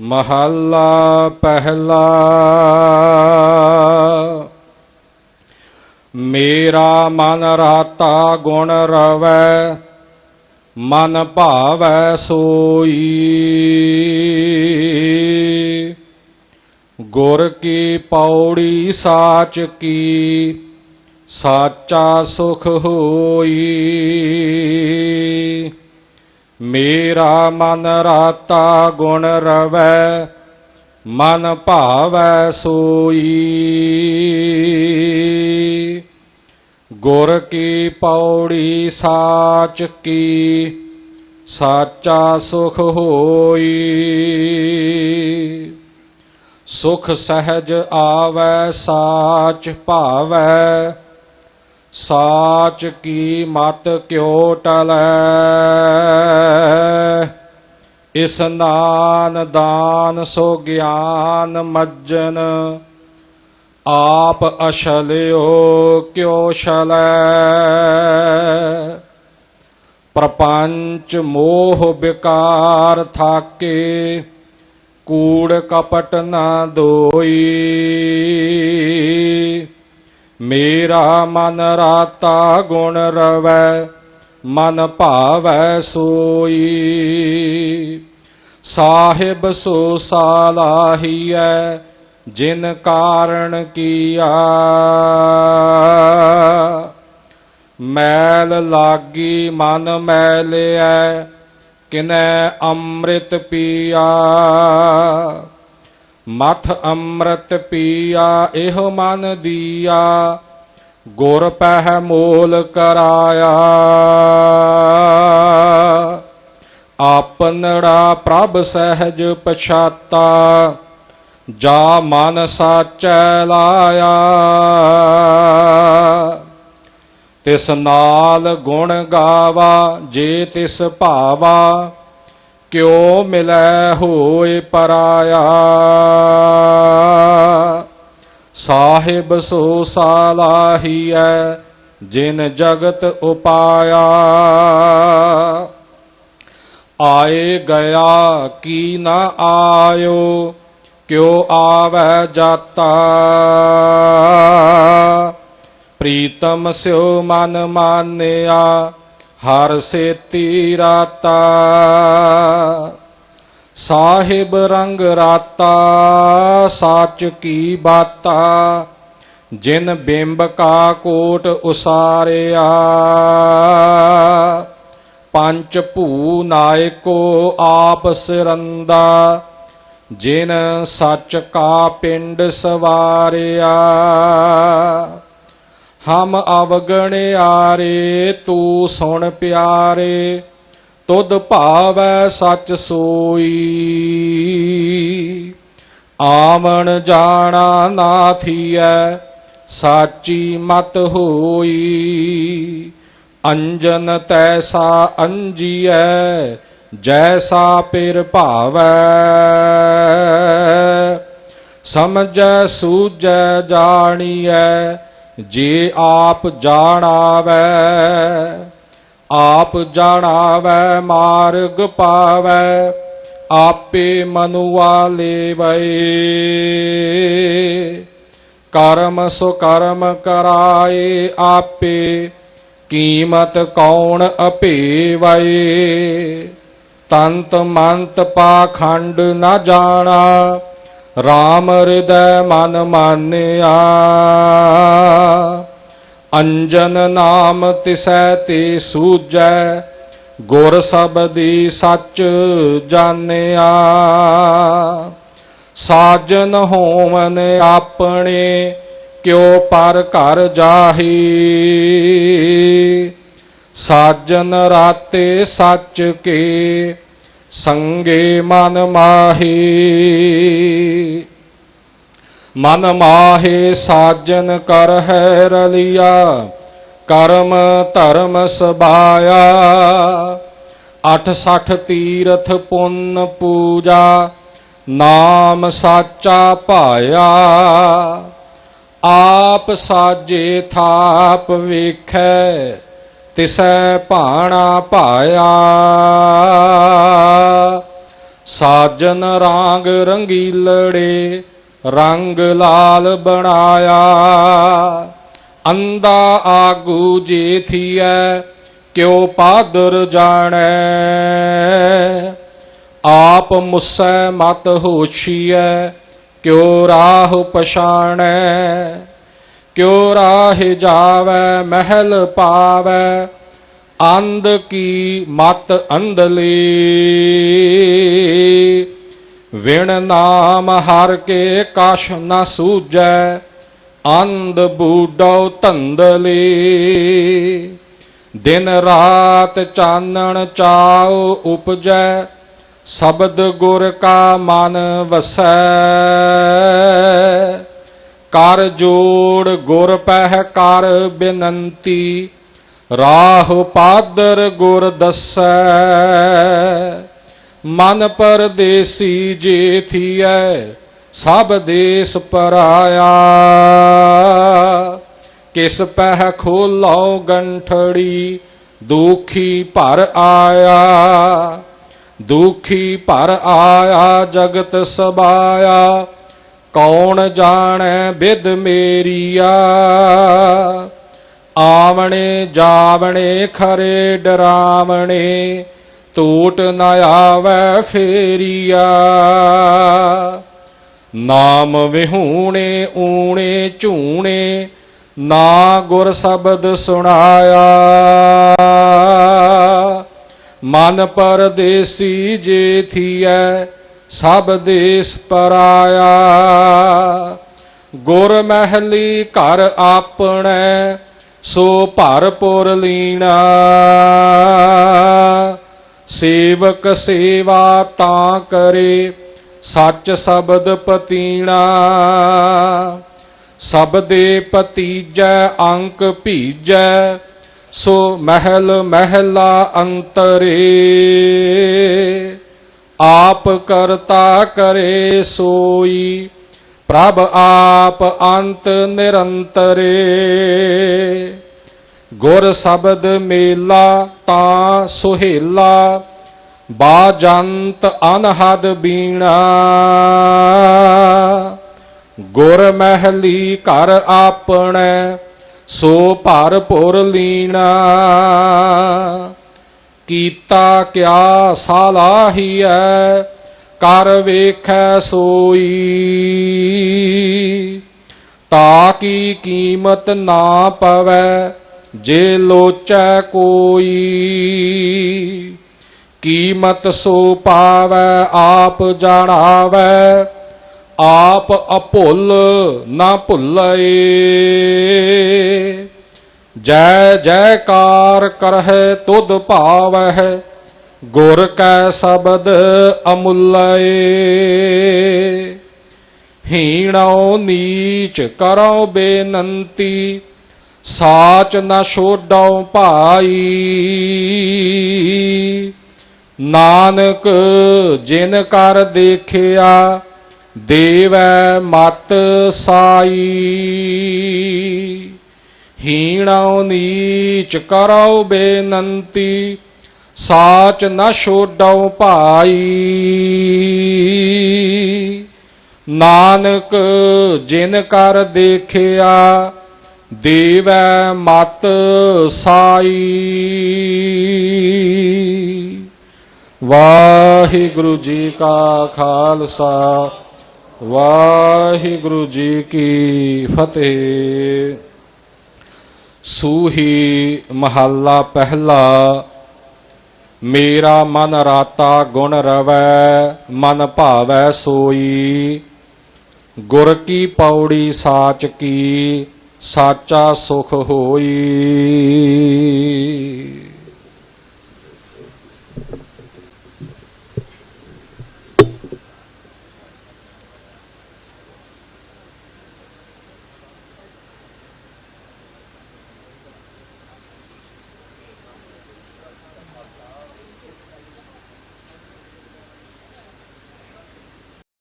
ਮਹੱਲਾ ਪਹਿਲਾ। ਮੇਰਾ ਮਨ ਰਾਤਾ ਗੁਣ ਰਵੈ, ਮਨ ਭਾਵੈ ਸੋਈ। ਗੁਰ ਕੀ ਪੌੜੀ ਸਾਚ ਕੀ, ਸਾਚਾ ਸੁਖ ਹੋਈ। ਮੇਰਾ ਮਨ ਰਾਤਾ ਗੁਣ ਰਵੈ, ਮਨ ਭਾਵੈ ਸੋਈ। ਗੁਰ ਕੀ ਪੌੜੀ ਸਾਚ ਕੀ, ਸਾਚਾ ਸੁਖ ਹੋਈ। ਸੁਖ ਸਹਿਜ ਆਵੈ, ਸਾਚ ਭਾਵੈ ਸਾਚ ਕੀ ਮਤ ਕਿਉ ਟਲੈ ਇਸਨਾਨ ਦਾਨ ਸੋ ਗਿਆਨ ਮੱਜਨ ਆਪ ਅਸ਼ਲਿਓ ਕਿਉ ਛਲੈ ਪ੍ਰਪੰਚ ਮੋਹ ਵਿਕਾਰ ਥਾਕੇ ਕੂੜ ਕਪਟ ਨਾ ਦੋਈ ਮੇਰਾ ਮਨ ਰਾਤਾ ਗੁਣ ਰਵੈ, ਮਨ ਭਾਵੈ ਸੋਈ। ਸਾਹਿਬ ਸੋ ਸਾਲਾਹੀਐ ਜਿਨ ਕਾਰਣ ਕੀਆ। ਮੈਲ ਲਾਗੀ ਮਨ ਮੈਲਿਐ, ਕਿਨੈ ਅੰਮ੍ਰਿਤ ਪੀਆ। ਮਥ ਅੰਮ੍ਰਿਤ ਪੀਆ, ਇਹ ਮਨ ਦੀਆ। ਗੁਰ ਪਹਿ ਮੋਲ ਕਰਾਇਆ। ਆਪਨੜਾ ਪ੍ਰਭ ਸਹਿਜ ਪਛਾਤਾ, ਜਾ ਮਨ ਸਾਚੈ ਲਾਇਆ। ਤਿਸ ਨਾਲ ਗੁਣ ਗਾਵਾ, ਜੇ ਤਿਸ ਭਾਵਾ ਕਿਉ ਮਿਲੈ ਹੋਏ ਪਰਾਇਆ ਸਾਹਿਬ ਸੋ ਸਾਲਾਹੀਐ ਜਿਨ ਜਗਤ ਉਪਾਇਆ ਆਏ ਗਿਆ ਕੀ ਨਾ ਆਇਓ ਕਿਉ ਆਵੈ ਜਾਤਾ ਪ੍ਰੀਤਮ ਸਿਉ ਮਨ ਮਾਨਿਆ ਹਰ ਸੇਤੀ ਰਾਤਾ, ਸਾਹਿਬ ਰੰਗ ਰਾਤਾ, ਸਾਚ ਕੀ ਬਾਤਾ, ਜਿਨ ਬਿੰਬ ਕਾ ਕੋਟ ਉਸਾਰਿਆ। ਪੰਚ ਭੂ ਨਾਇਕੋ ਆਪ ਸਿਰੰਦਾ, ਜਿਨ ਸੱਚ ਕਾ ਪਿੰਡ ਸਵਾਰਿਆ। ਹਮ ਅਵਗਣਿਆਰੇ ਤੂੰ ਸੁਣ ਪਿਆਰੇ, ਤੁਧ ਭਾਵੈ ਸੱਚ ਸੋਈ। ਆਵਣ ਜਾਣਾ ਨਾ ਥੀਐ, ਸਾਚੀ ਮਤ ਹੋਈ। ਅੰਜਨ ਤੈਸਾ ਅੰਜੀਐ, ਜੈਸਾ ਪਿਰ ਭਾਵੈ। ਸਮਝੈ ਸੂਝੈ ਜਾਣੀਐ ਜੇ ਆਪ ਜਾਣਾਵੈ ਆਪ ਜਾਣਾਵੈ, ਮਾਰਗ ਪਾਵੈ, ਆਪੇ ਮਨੁਆ ਲੇਵੈ। ਕਰਮ ਸੋ ਕਰਮ ਕਰਾਏ ਆਪੇ, ਕੀਮਤ ਕੌਣ ਅਪੇਵੈ? ਤੰਤ ਮੰਤ ਪਾਖੰਡ ਨਾ ਜਾਣਾ RAM ਹਿਰਦੈ ਮਨ ਮਾਨਿਆ, ਅੰਜਨ ਨਾਮ ਤਿਸੈ ਤੇ ਸੂਜੈ, ਗੁਰ ਸਬਦੀ ਸੱਚ ਜਾਣਿਆ। ਸਾਜਨ ਹੋਵਨ ਆਪਣੇ, ਕਿਉ ਪਰ ਘਰ ਜਾਹੀ। ਸਾਜਨ ਰਾਤੇ ਸੱਚ ਕੇ ਸੰਗੇ ਮਨ ਮਾਹੀ। ਮਨ ਮਾਹੇ ਸਾਜਨ ਕਰ ਹੈ ਰਲਿਆ, ਕਰਮ ਧਰਮ ਸਬਾਇਆ। ਅਠ ਸਠ ਤੀਰਥ ਪੁੰਨ ਪੂਜਾ, ਨਾਮ ਸਾਚਾ ਪਾਇਆ ਆਪ ਸਾਜੇ ਥਾਪ ਵੇਖੈ ਤਿਸੈ ਭਾਣਾ ਪਾਇਆ ਸਾਜਨ ਰਾਂਗ ਰੰਗੀਲੜੇ, ਰੰਗ ਲਾਲ ਬਣਾਇਆ। ਅੰਦਾ ਆਗੂ ਜੇ ਥੀਐ ਕਿਉ ਪਾਦਰ ਜਾਣੈ। ਆਪ ਮੁਸੈ ਮਤ ਹੋਛੀਐ, ਕਿਉ ਰਾਹ ਪਛਾਣੈ। ਕਿਉ ਰਾਹ ਜਾਵੈ, ਮਹਿਲ ਪਾਵੈ, ਅੰਧ ਕੀ ਮਤ ਅੰਧਲੀ। ਵਿਣ ਨਾਮ ਹਰ ਕੇ ਕਾਸ਼ ਨਾ ਸੂਜੈ ਅੰਧ ਬੂਡੋ ਧੰਦਲੀ ਦਿਨ ਰਾਤ ਚਾਨਣ ਚਾਉ ਉਪਜੈ, ਸ਼ਬਦ ਗੁਰ ਕਾ ਮਨ ਵਸੈ। ਕਰ ਜੋੜ ਗੁਰ ਪਹਿ ਕਰ ਬੇਨੰਤੀ, ਰਾਹ ਪਾਦਰ ਗੁਰ ਦੱਸੈ। ਮਨ ਪਰਦੇਸੀ ਜੇ ਥੀਐ ਸਭ ਦੇਸ ਪਰਾਇਆ। ਕਿਸ ਪਹਿ ਖੋਲੋ ਗੰਠੜੀ, ਦੁਖੀ ਭਰ ਆਇਆ। ਦੁਖੀ ਭਰ ਆਇਆ, ਜਗਤ ਸਬਾਇਆ। ਕੌਣ ਜਾਣੈ ਬਿਦ ਮੇਰੀਆ? ਆਵਣੇ ਜਾਵਣੇ ਖਰੇ ਡਰਾਵਣੇ ਟੂਟ ਨ ਆਵੈ ਫੇਰੀਆ। ਨਾਮ ਵਿਹੂਣੇ ਊਣੇ ਝੂਣੇ, ਨਾ ਗੁਰ ਸ਼ਬਦ ਸੁਣਾਇਆ। ਮਨ ਪਰਦੇਸੀ ਜੇ ਥੀਐ ਸਭ ਦੇਸ ਪਰਾਇਆ। ਗੁਰ ਮਹਿਲੀ ਘਰ ਆਪਣੈ, ਸੋ ਭਰਪੁਰ ਲੀਣਾ। ਸੇਵਕ ਸੇਵਾ ਤਾਂ ਕਰੇ, ਸੱਚ ਸ਼ਬਦ ਪਤੀਣਾ। ਸਬਦੇ ਪਤੀਜੈ ਅੰਕ ਭੀਜੈ, ਸੋ ਮਹਿਲ ਮਹਿਲਾ ਅੰਤਰੇ। ਆਪ ਕਰਤਾ ਕਰੇ ਸੋਈ, ਪ੍ਰਭ ਆਪ ਅੰਤ ਨਿਰੰਤਰੇ। ਗੁਰ ਸ਼ਬਦ ਮੇਲਾ ਤਾਂ ਸੁਹੇਲਾ, ਬਾਜੰਤ ਅਨਹਦ ਬੀਣਾ। ਗੁਰ ਮਹਿਲੀ ਘਰ ਆਪਣੇ, ਸੋ ਭਰਪੁਰ ਲੀਣਾ। ਕੀਤਾ ਕਿਆ ਸਾਲਾਹੀਐ ਕਰ ਵੇਖੈ ਸੋਈ। ਤਾ ਕੀ ਕੀਮਤ ਨਾ ਪਵੈ, ਜੇ ਲੋਚੈ ਕੋਈ। ਕੀਮਤ ਸੋ ਪਾਵੈ, ਆਪ ਜਾਣਾਵੈ, ਆਪ ਅਭੁੱਲ ਨਾ ਭੁੱਲਏ। ਜੈ ਜੈਕਾਰ ਕਰਹਿ ਤੁਧ ਭਾਵਹਿ, ਗੁਰ ਕੈ ਸ਼ਬਦ ਅਮੁੱਲਏ। ਹੀਣੋ ਨੀਚ ਕਰੋ ਬੇਨੰਤੀ, ਸਾਚ ਨਾ ਛੋਡੋ ਭਾਈ। ਨਾਨਕ ਜਿਨ ਕਰ ਦੇਖਿਆ, ਦੇਵੈ ਮਤ ਸਾਈ। ਹੀਣੋ ਨੀਚ ਕਰੋ ਬੇਨੰਤੀ, ਸਾਚ ਨਾ ਛੋਡੋ ਭਾਈ। ਨਾਨਕ ਜਿਨ ਕਰ ਦੇਖਿਆ, ਦੇਵੈ ਮਤ ਸਾਈ। ਵਾਹਿਗੁਰੂ ਜੀ ਕਾ ਖਾਲਸਾ, ਵਾਹਿਗੁਰੂ ਜੀ ਕੀ ਫਤਿਹ। ਸੂਹੀ ਮਹੱਲਾ ਪਹਿਲਾ, ਮੇਰਾ ਮਨ ਰਾਤਾ ਗੁਣ ਰਵੈ, ਮਨ ਭਾਵੈ ਸੋਈ। ਗੁਰ ਕੀ ਪੌੜੀ ਸਾਚ ਕੀ, ਸਾਚਾ ਸੁਖ ਹੋਈ।